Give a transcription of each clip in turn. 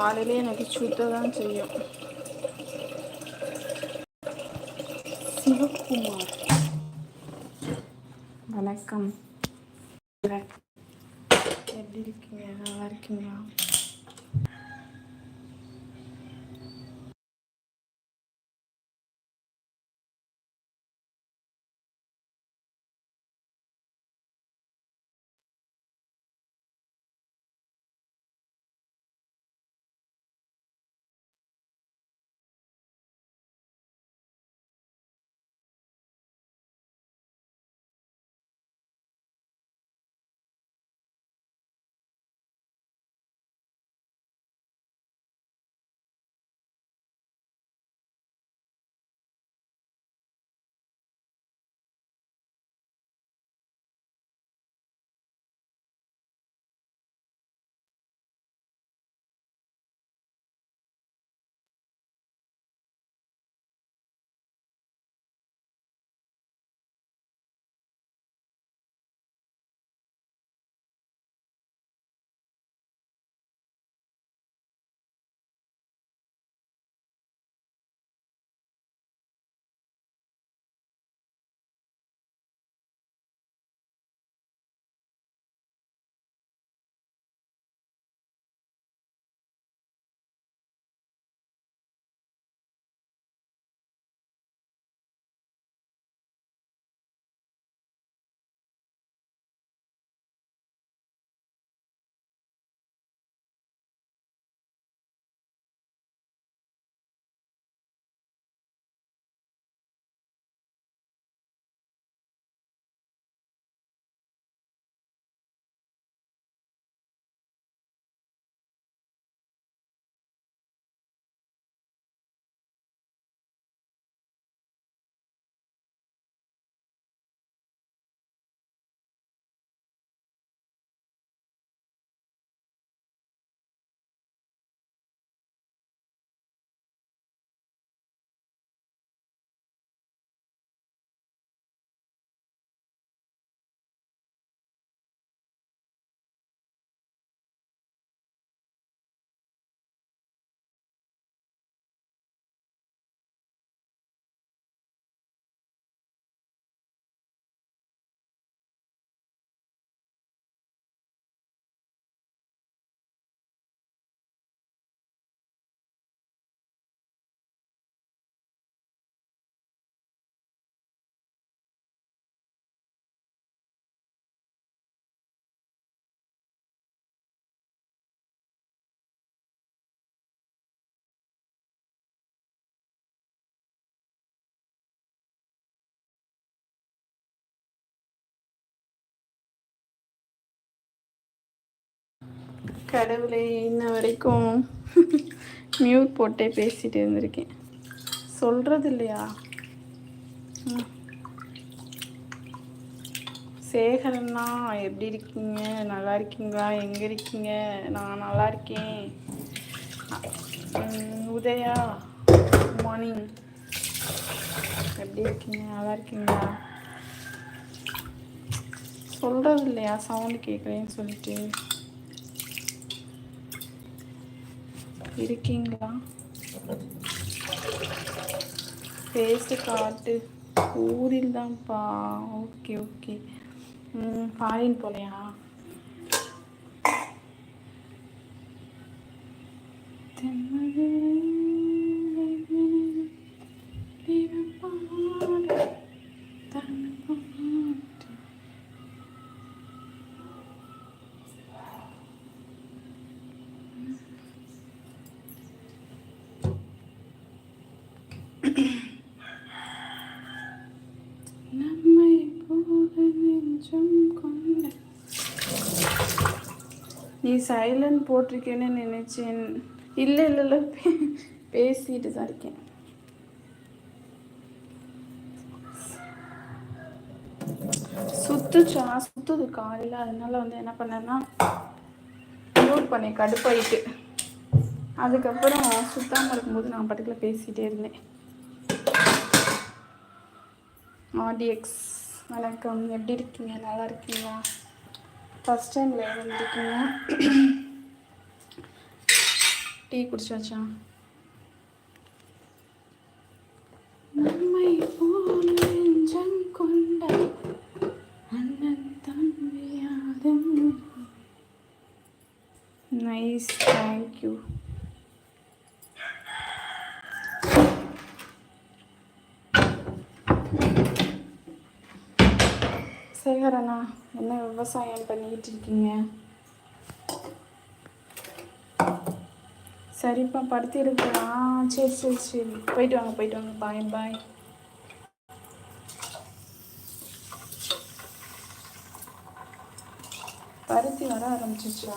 காலையிலே எனக்கு சுத்த தான் செய்யும். சிவகுமார். வணக்கம். எப்படி இருக்கீங்க? நல்லா இருக்கீங்களா? கடவுளே இன்ன வரைக்கும் மியூட் போட்டே பேசிட்டு இருந்திருக்கேன். சொல்கிறது இல்லையா? சேகரண்ணா எப்படி இருக்கீங்க? நல்லா இருக்கீங்களா? எங்கே இருக்கீங்க? நான் நல்லா இருக்கேன். உதயா உதயா மார்னிங் எப்படி இருக்கீங்க? நல்லா இருக்கீங்களா? சொல்கிறது இல்லையா? சவுண்டு கேட்குறேன்னு சொல்லிட்டு. இருக்கீங்களா? பேசு காட்டு. ஊரில் தான்ப்பா ஓகே ஓகே ஃபாரின் போலையா நம்மை போல நெஞ்சம் கொண்ட நீ சைலண்ட் போட்டிருக்கேன்னு நினச்சேன். இல்லை இல்லை இல்லை. பேசிட்டு தான் இருக்கேன். சுத்துச்சா? சுத்துது காலையில். அதனால வந்து என்ன பண்ணேன்னா மியூட் பண்ணி கடுப்பாயிட்டு. அதுக்கப்புறம் சுத்தாமல் இருக்கும்போது நான் பட்டுக்குள்ள பேசிகிட்டே இருந்தேன். ஆடிஎக்ஸ் வணக்கம். எப்படி இருக்கீங்க? நல்லா இருக்கீங்களா? ஃபஸ்ட் டைம் லைவ் வந்துருக்கீங்க டீ குடிச்சாச்சா? நம்மை போல நெஞ்சம் கொண்ட அண்ணன் தம்பியாதும் நைஸ் தேங்க்யூ சேகரண்ணா என்ன விவசாயம் பண்ணிக்கிட்டு இருக்கீங்க? சரிப்பா படுத்து இருக்கலாம் சரி சரி சரி. போயிட்டு வாங்க போயிட்டு வாங்க. பாய் பாய். பருத்தி வர ஆரம்பிச்சிச்சா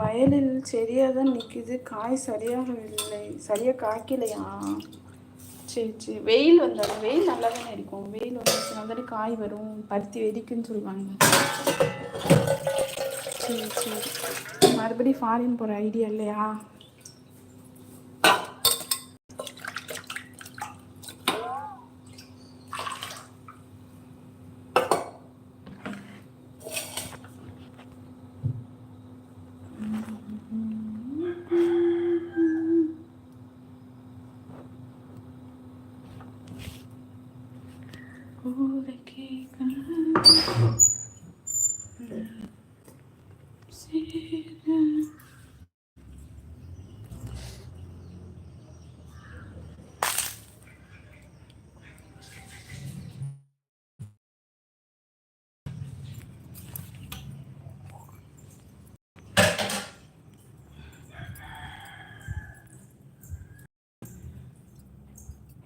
வயலில் செடியாக தான் நிற்கிது காய் சரியாக இல்லை. சரியாக காய்க்கலையா? சரி சரி. வெயில் வந்தாலும் வெயில் நல்லா தானே இருக்கும். வெயில் வந்துச்சுன்னா தானே காய் வரும். பருத்தி வெடிக்குன்னு சொல்லுவாங்க. சரி சரி. மறுபடியும் ஃபாரின் போகிற ஐடியா இல்லையா ஊருக்கே கண் சேர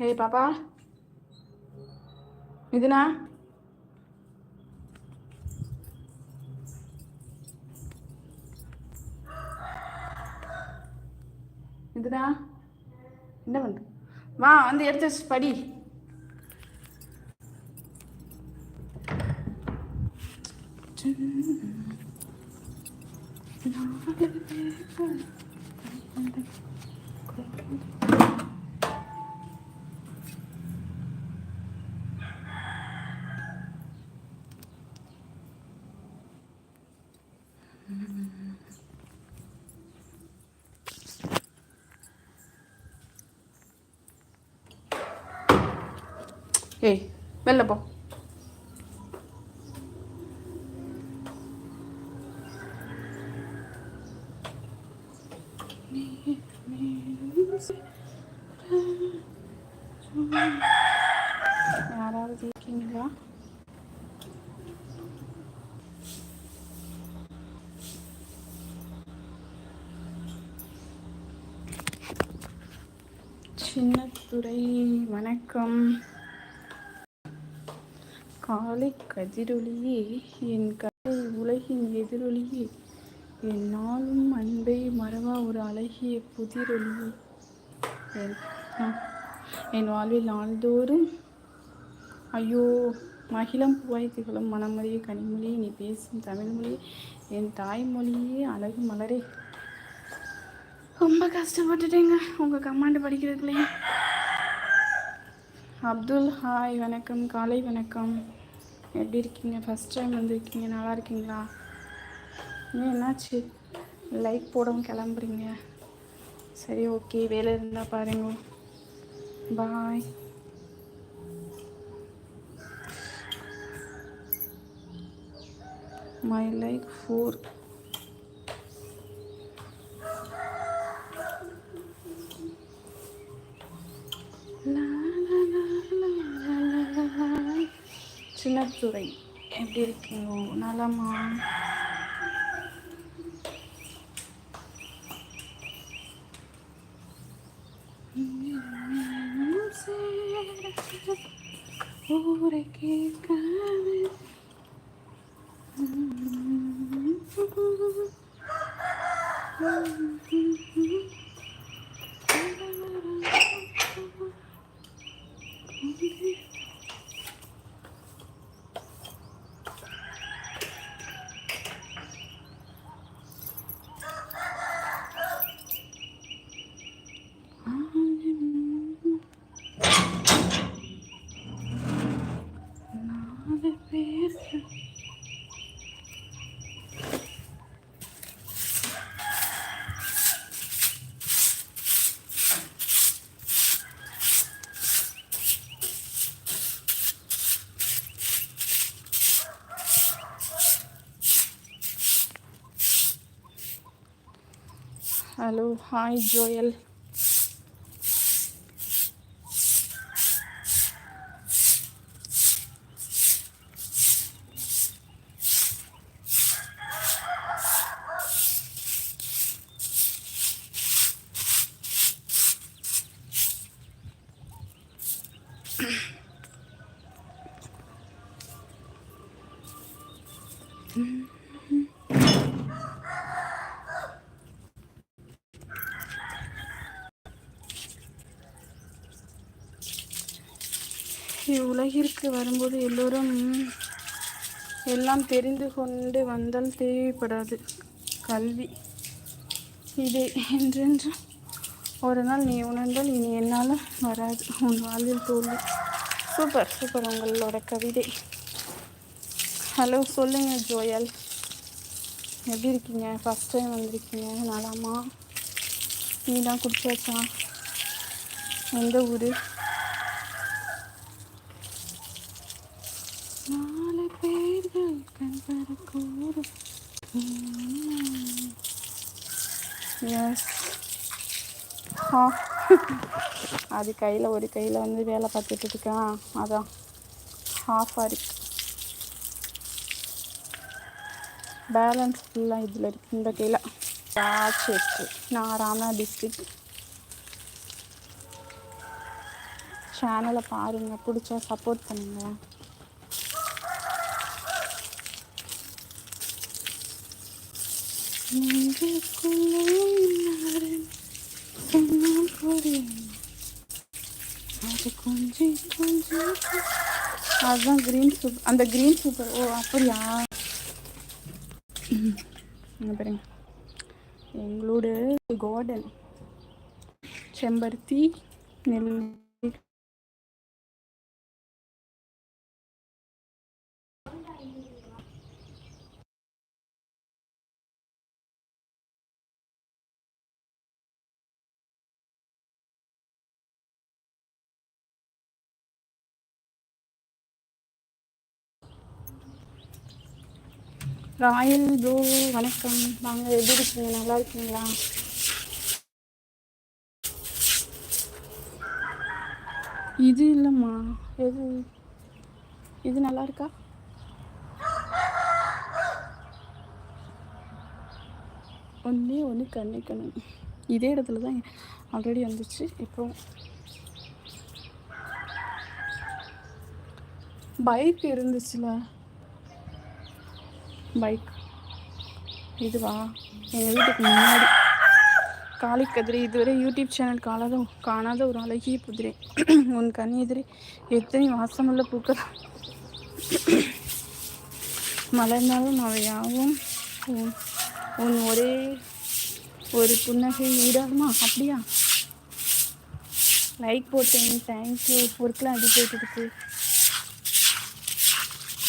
Hey, பாப்பா. இதுனா இதுனா என்ன வந்து வா வந்து எடுத்து படி. ஏய் வெளில போ. யாராவது இருக்கீங்களா? சின்னத்துறை வணக்கம். காலை கதிரொலியே என் கதை உலகின் எதிரொலியே என் நாளும் அன்பை மறவா ஒரு அழகிய புதிரொலியே என்- என் வாழ்வில் நாள்தோறும் ஐயோ மகிழம் பூவாய் திகழும் மனமொழியே கனிமொழியே நீ பேசும் தமிழ்மொழியே என் தாய்மொழியே அழகு மலரே. ரொம்ப கஷ்டப்பட்டுட்டேங்க உங்கள் கமாண்டு படிக்கிறதுலையும் அப்துல் ஹாய் வணக்கம். காலை வணக்கம். எப்படி இருக்கீங்க? ஃபஸ்ட் டைம் வந்திருக்கீங்க. நல்லா இருக்கீங்களா? ஏன் என்னாச்சு? லைக் போடவும் கிளம்புறீங்க. சரி ஓகே வேலை இருந்தால் பாருங்க. Bye my like four Chinnathurai. எப்படி இருக்கீங்க? நலமா? ஊரை கேட்காது நாலு ஹலோ ஹாய் ஜோயல் இவ்வுலகிற்கு வரும்போது எல்லோரும் எல்லாம் தெரிந்து கொண்டு வந்தால் தேவைப்படாது. கல்வி இதே என்றென்று ஒரு நாள் நீ உணர்ந்தால் இனி என்னால் வராது. உன் வாழ்வில் தோல்வி. Super super. உங்களோட கவிதை. ஹலோ சொல்லுங்கள் ஜோயல். எப்படி இருக்கீங்க? ஃபஸ்ட் டைம் வந்திருக்கீங்க. நலமா? நீ தான் குடிச்சாச்சா? எந்த ஊர் நாலு பேர்கள் கண் பறக்கூடும் எஸ் ஆ. அது கையில் ஒரு கையில் வந்து வேலை பார்த்துட்டு இருக்கேன். அதான். ஆஃபாக இருக்கு. பேலன்ஸ் ஃபுல்லாக இதில் இருக்கு இந்த கையில். ஆச்சு இருக்கு நான் ராமனா டிஸ்ட்ரிக் சேனலை பாருங்கள் பிடிச்சா சப்போர்ட் பண்ணுங்கள் அதுதான் க்ரீன் சூப் அந்த க்ரீன் சூப்பர் ஓ அப்படியா? ம். பாருங்க. எங்களோட கார்டன் செம்பருத்தி நெல் ராயல் ப்ரோ வணக்கம். வாங்க எப்படி இருக்கீங்க? நல்லா இருக்கீங்களா? இது இல்லைம்மா. எது? இது நல்லா இருக்கா? ஒன்றே ஒன்று கண்ணிக்கணும். இதே இடத்துல தான் ஆல்ரெடி வந்துச்சு. இப்போ பைக் இருந்துச்சுல. பைக். இதுவா? எங்கள் வீட்டுக்கு முன்னாடி. காளி கதிரை இதுவரை யூடியூப் சேனல் காணாத காணாத ஒரு அழகிய புதிரை. உன் கண் எதிரே எத்தனை வாசமுள்ள பூக்கள். மலர்ந்தாலும் அவையாவும் உன் உன் ஒரே ஒரு புன்னகை ஈடாகுமா அப்படியா? லைக் போட்டேன். தேங்க்யூ ஒர்க்கெலாம் அடி போயிட்டு இருக்கு.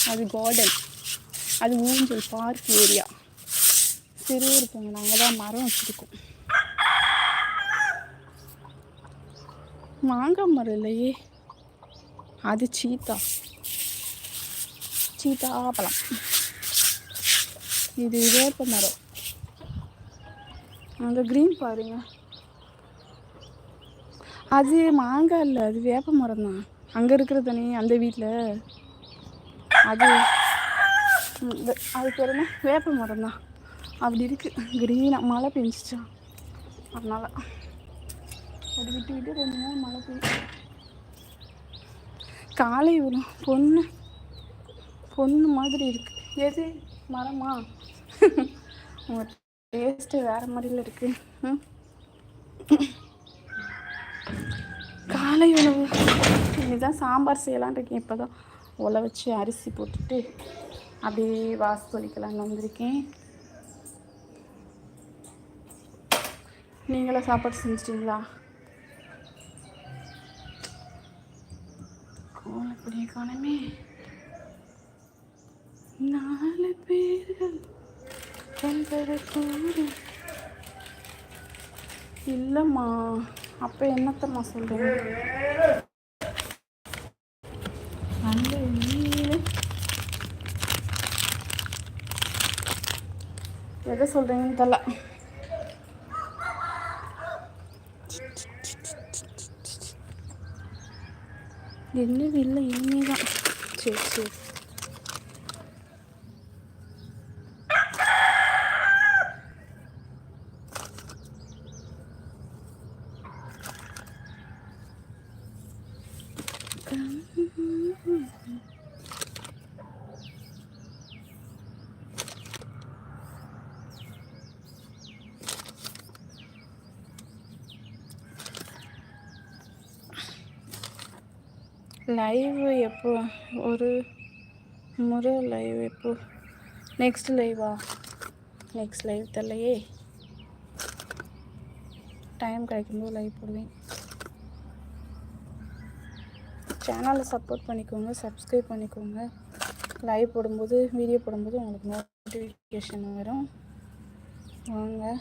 அது கார்டன். அது ஊஞ்சல் பார்க் ஏரியா சிறுவர் பூங்கா நாங்கள் தான் மரம் வச்சுருக்கோம். மாங்காய் மரம் இல்லையே. அது சீத்தா. சீத்தா பழம். இது வேப்ப மரம். அந்த க்ரீன் பாருங்க. அது மாங்காய் இல்லை. அது வேப்ப மரம் தான் அங்கே இருக்கிற தனி அந்த வீட்டில் அது அது பேர் என்ன? வேப்ப மரம் தான். அப்படி இருக்குது க்ரீனாக மழை பெஞ்சிச்சா. அதனால். அப்படி விட்டு விட்டு ரெண்டு நாள் மழை பெய்யும் காலை வரும் பொண்ணு. பொண்ணு மாதிரி இருக்குது எது? மரமா? உங்கள் டேஸ்ட்டு வேறு மாதிரியில் இருக்குது காலை உணவு இதுதான் சாம்பார் செய்யலான் இருக்கேன். இப்போ தான் உல வச்சு அரிசி போட்டுட்டு அப்படியே வாசு தொளிக்கலான்னு வந்திருக்கேன். நீங்களும் சாப்பாடு செஞ்சிட்டிங்களா? கோலப்படிய காணமே. நாலு பேர்கள் கண்படக்கூடும் இல்லைம்மா. அப்போ என்னத்தம்மா சொல்கிறேன் அந்த வீடு எதை சொல்கிறீங்கன்னு தெரியல என்னது இல்லை இனிமே தான் சரி சரி லைவ் எப்போ? ஒரு முறை லைவ் எப்போ? நெக்ஸ்ட் லைவா நெக்ஸ்ட் லைவ் தெரியலையே. டைம் கிடைக்கும்போது லைவ் போடுவேன். சேனலை சப்போர்ட் பண்ணிக்கோங்க சப்ஸ்கிரைப் பண்ணிக்கோங்க. லைவ் போடும்போது வீடியோ போடும்போது உங்களுக்கு நோட்டிஃபிகேஷன் வரும். வாங்க.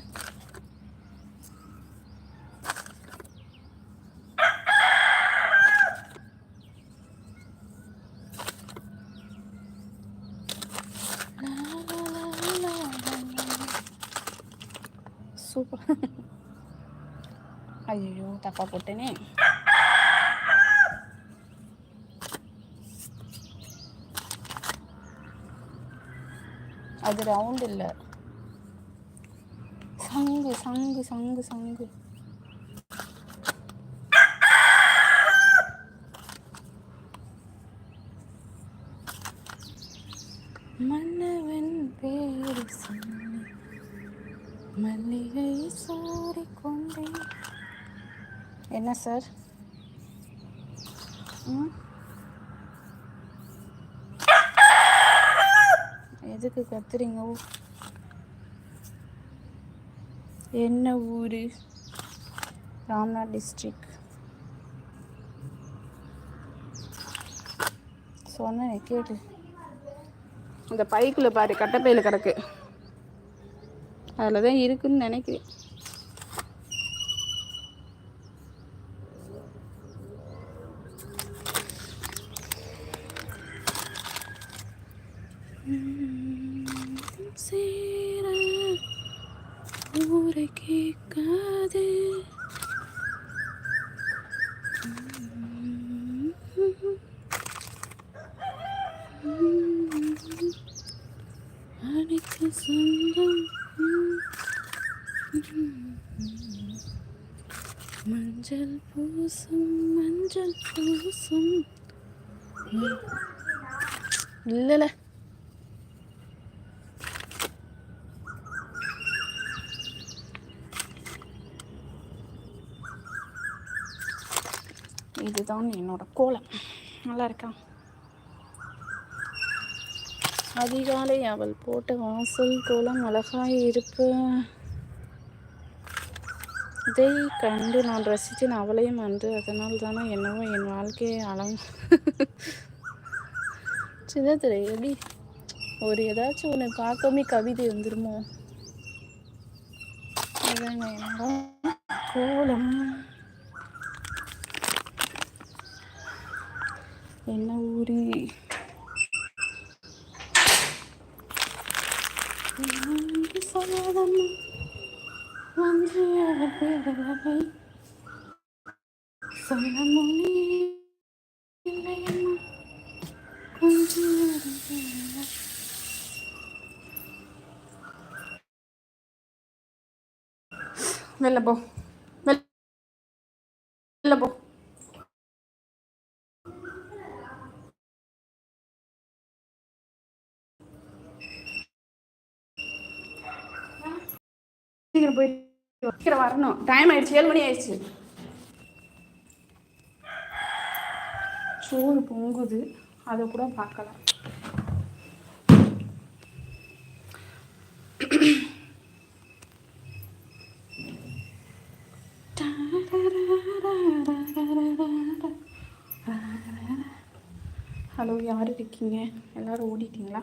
சூப்பர் ஐயோ தப்பா போட்டேனே அது ரவுண்ட் இல்லை சங்கு சங்கு சங்கு சங்கு மன்னவன் பேரு சொன்ன மல்லிகை சாரி கொண்டேன் என்ன சார் ம் எதுக்கு கத்துறீங்க? என்ன ஊர்? ராம்நாத் டிஸ்ட்ரிக் சொன்னேன் கேட்டு அந்த பைக்குள்ளே பாரு கட்டப்பையில் கிடக்கு. அதில் தான் இருக்குன்னு நினைக்கிறேன் சேர ஊரை கேட்காது அனைத்து சொந்தம். மஞ்சள் பூசும் மஞ்சள் பூசும். இல்லைல்ல. இதுதான் என்னோட கோலம். நல்லா இருக்கா அதிகாலை அவள் போட்ட வாசல் கோலம் அழகாய் இருப்ப இதை கண்டு நான் ரசித்தேன் அவளையும் அன்று அதனால் தானே என்னவோ என் வாழ்க்கையை அலம் சின்னத்திரை எப்படி ஒரு ஏதாச்சும் ஒன்று பார்க்கவே கவிதை வந்துருமோ? இதாங்க என்னோட கோலம். என்ன ஊரு வந்து சொல்லாதம்மா வந்து பேரவை சொல்ல மொழி இல்லையம்மா கொஞ்சம் பேரவை. வெளில போ வெளில வெளில போ சீக்கிரம் போய் சீக்கிரம் வரணும். டைம் ஆயிடுச்சு ஏழு மணி ஆயிடுச்சு. சோறு பொங்குது. அதை கூட பார்க்கலாம். ஹலோ யார் இருக்கீங்க? எல்லாரும் ஓடிட்டீங்களா?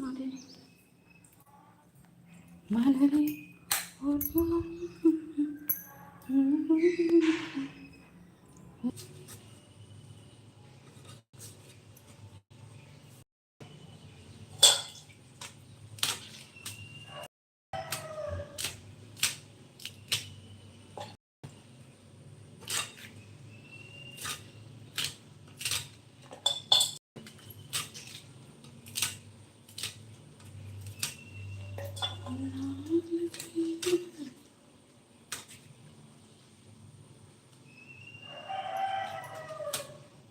மலரே மலரே ஒரு